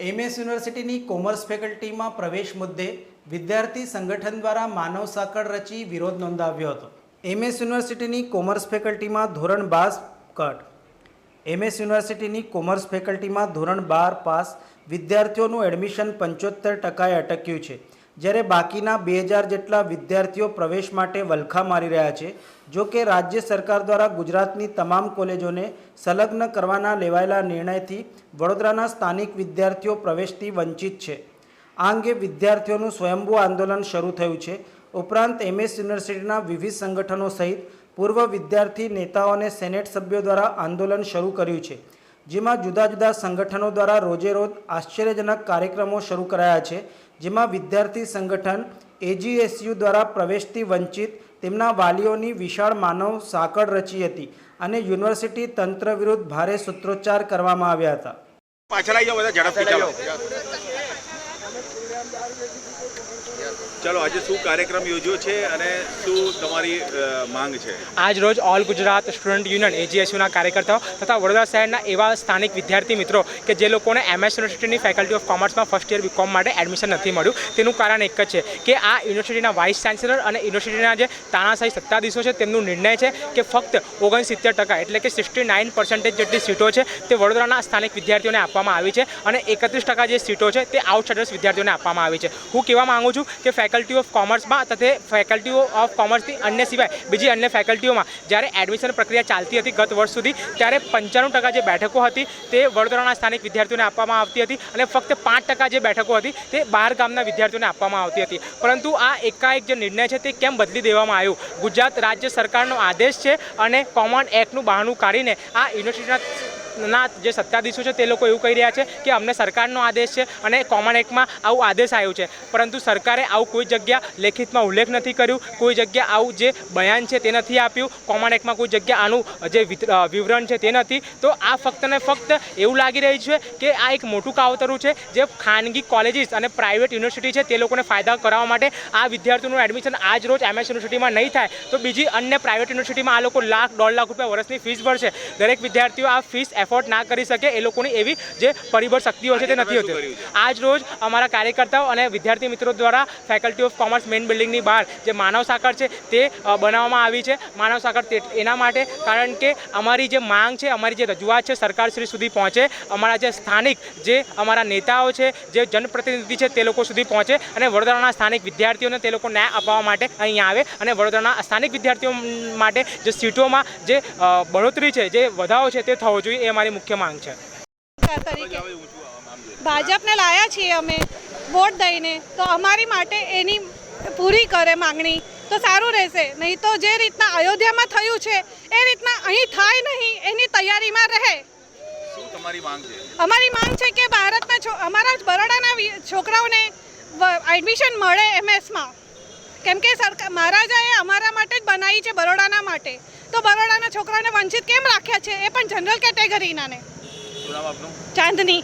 MS યુનિવર્સિટીની commerce ફેકલ્ટીમાં પ્રવેશ મુદ્દે વિદ્યાર્થી સંગઠન દ્વારા માનવ સાંકળ રચી વિરોધ નોંધાવ્યો હતો. એમએસ યુનિવર્સિટીની કોમર્સ ફેકલ્ટીમાં ધોરણ બાર કટ. એમએસ યુનિવર્સિટીની કોમર્સ ફેકલ્ટીમાં ધોરણ બાર પાસ વિદ્યાર્થીઓનું એડમિશન પંચોતેર ટકાએ અટક્યું છે. જ્યારે બાકીના બે હજાર જેટલા વિદ્યાર્થીઓ પ્રવેશ માટે વલખા મારી રહ્યા છે, જો કે રાજ્ય સરકાર દ્વારા ગુજરાતની તમામ કોલેજોને સંલગ્ન કરવાના લેવાયેલા નિર્ણયથી વડોદરાના સ્થાનિક વિદ્યાર્થીઓ પ્રવેશથી વંચિત છે. આ અંગે વિદ્યાર્થીઓનું સ્વયંભૂ આંદોલન શરૂ થયું છે. ઉપરાંત એમએસ યુનિવર્સિટીના વિવિધ સંગઠનો સહિત પૂર્વ વિદ્યાર્થી નેતાઓ અને સેનેટ સભ્યો દ્વારા આંદોલન શરૂ કર્યું છે. જેમાં જુદા જુદા સંગઠનો દ્વારા રોજે રોજ આશ્ચર્યજનક કાર્યક્રમો શરૂ કરાયા છે. જેમાં વિદ્યાર્થી સંગઠન એજીએસયુ દ્વારા પ્રવેશથી વંચિત તેમના વાલીઓની વિશાળ માનવ સાંકળ રચી હતી અને યુનિવર્સિટી તંત્ર વિરુદ્ધ ભારે સૂત્રોચ્ચાર કરવામાં આવ્યા હતા. પાછળ આવી જાઓ બધા ઝડપથી ચાલો, આજે શું કાર્યક્રમ યોજ્યો છે અને શું તમારી માંગ છે? આજ રોજ ઓલ ગુજરાત સ્ટુડન્ટ યુનિયન એજીએસયુના કાર્યકર્તાઓ તથા વડોદરા શહેરના એવા સ્થાનિક વિદ્યાર્થી મિત્રો કે જે લોકોને એમએસ યુનિવર્સિટીની ફેકલ્ટી ઓફ કોમર્સમાં ફર્સ્ટ યર બીકોમ માટે એડમિશન નથી મળ્યું. તેનું કારણ એક જ છે કે આ યુનિવર્સિટીના વાઇસ ચાન્સેલર અને યુનિવર્સિટીના જે તાનાશાહી સત્તાધીશો છે, તેમનું નિર્ણય છે કે ફક્ત ઓગણસિત્તેર ટકા એટલે કે સિક્સટી નાઇન પર્સન્ટેજ જેટલી સીટો છે તે વડોદરાના સ્થાનિક વિદ્યાર્થીઓને આપવામાં આવી છે અને એકત્રીસ ટકા જે સીટો છે તે આઉટસાઇડર્સ વિદ્યાર્થીઓને આપવામાં આવી છે. હું કહેવા માંગુ છું કે ફેકલ્ટી ઓફ કોમર્સમાં તથા ફેકલ્ટીઓ ઓફ કોમર્સથી અન્ય સિવાય બીજી અન્ય ફેકલ્ટીઓમાં જ્યારે એડમિશન પ્રક્રિયા ચાલતી હતી ગત વર્ષ સુધી, ત્યારે પંચાણું ટકા જે બેઠકો હતી તે વડોદરાના સ્થાનિક વિદ્યાર્થીઓને આપવામાં આવતી હતી અને ફક્ત પાંચ ટકા જે બેઠકો હતી તે બહાર ગામના વિદ્યાર્થીઓને આપવામાં આવતી હતી. પરંતુ આ એકાએક જે નિર્ણય છે તે કેમ બદલી દેવામાં આવ્યું? ગુજરાત રાજ્ય સરકારનો આદેશ છે અને કોમન એક્ટનું બહાનું કાઢીને આ યુનિવર્સિટીના ના, જે સત્તાધીશો છે તે લોકો એવું કહી રહ્યા છે કે અમને સરકારનો આદેશ છે અને કોમન એક્ટમાં આવું આદેશ આવ્યો છે. પરંતુ સરકારે આવું કોઈ જગ્યા લેખિતમાં ઉલ્લેખ નથી કર્યું. કોઈ જગ્યા આવું જે બયાન છે તે નથી આપ્યું. કોમન એક્ટમાં કોઈ જગ્યા આનું જે વિવરણ છે તે નથી. તો આ ફક્ત ને ફક્ત એવું લાગી રહ્યું છે કે આ એક મોટું કાવતરું છે જે ખાનગી કોલેજીસ અને પ્રાઇવેટ યુનિવર્સિટી છે તે લોકોને ફાયદા કરાવવા માટે આ વિદ્યાર્થીઓનું એડમિશન આજ રોજ એમએસ યુનિવર્સિટીમાં નહીં થાય. તો બીજી અન્ય પ્રાઇવેટ યુનિવર્સિટીમાં આ લોકો લાખ, દોઢ લાખ રૂપિયા વર્ષની ફીસ ભરશે. દરેક વિદ્યાર્થીઓ આ ફીસ એફોર્ડ ના કરી શકે એ લોકોની એવી જે પરિબળ શક્તિઓ છે તે નથી હોતી. આજ રોજ અમારા કાર્યકર્તાઓ અને વિદ્યાર્થી મિત્રો દ્વારા ફેકલ્ટી ઓફ કોમર્સ મેઇન બિલ્ડિંગની બહાર જે માનવ સાકર છે તે બનાવવામાં આવી છે. માનવ સાકર તે એના માટે કારણ કે અમારી જે માંગ છે અમારી જે રજૂઆત છે સરકારશ્રી સુધી પહોંચે અમારા જે સ્થાનિક જે અમારા નેતાઓ છે જે જનપ્રતિનિધિ છે તે લોકો સુધી પહોંચે અને વડોદરાના સ્થાનિક વિદ્યાર્થીઓને તે લોકો ન્યાય અપાવવા માટે અહીંયા આવે અને વડોદરાના સ્થાનિક વિદ્યાર્થીઓ માટે જે સીટોમાં જે બઢોતરી છે જે વધારો છે તે થવો જોઈએ એ અમારી મુખ્ય માંગ છે. ભાજપને લાયા છીએ અમે વોટ દઈને તો અમારી માટે એની પૂરી કરે માંગણી. તો સારું રહેશે. નહીં તો જે રીતના અયોધ્યામાં થયું છે એ રીતના અહીં થાય નહીં એની તૈયારીમાં રહે. શું તમારી માંગ છે? અમારી માંગ છે કે ભારતના છો અમારા જ બરોડાના છોકરાઓને એડમિશન મળે એમએસમાં કેમ કે સરકાર મહારાજાએ અમારા માટે જ બનાવી છે બરોડાના માટે. તો બરોડાના છોકરાઓને વંચિત કેમ રાખ્યા છે? એ પણ જનરલ કેટેગરીના ને. શું નામ આપનું? ચાંદની.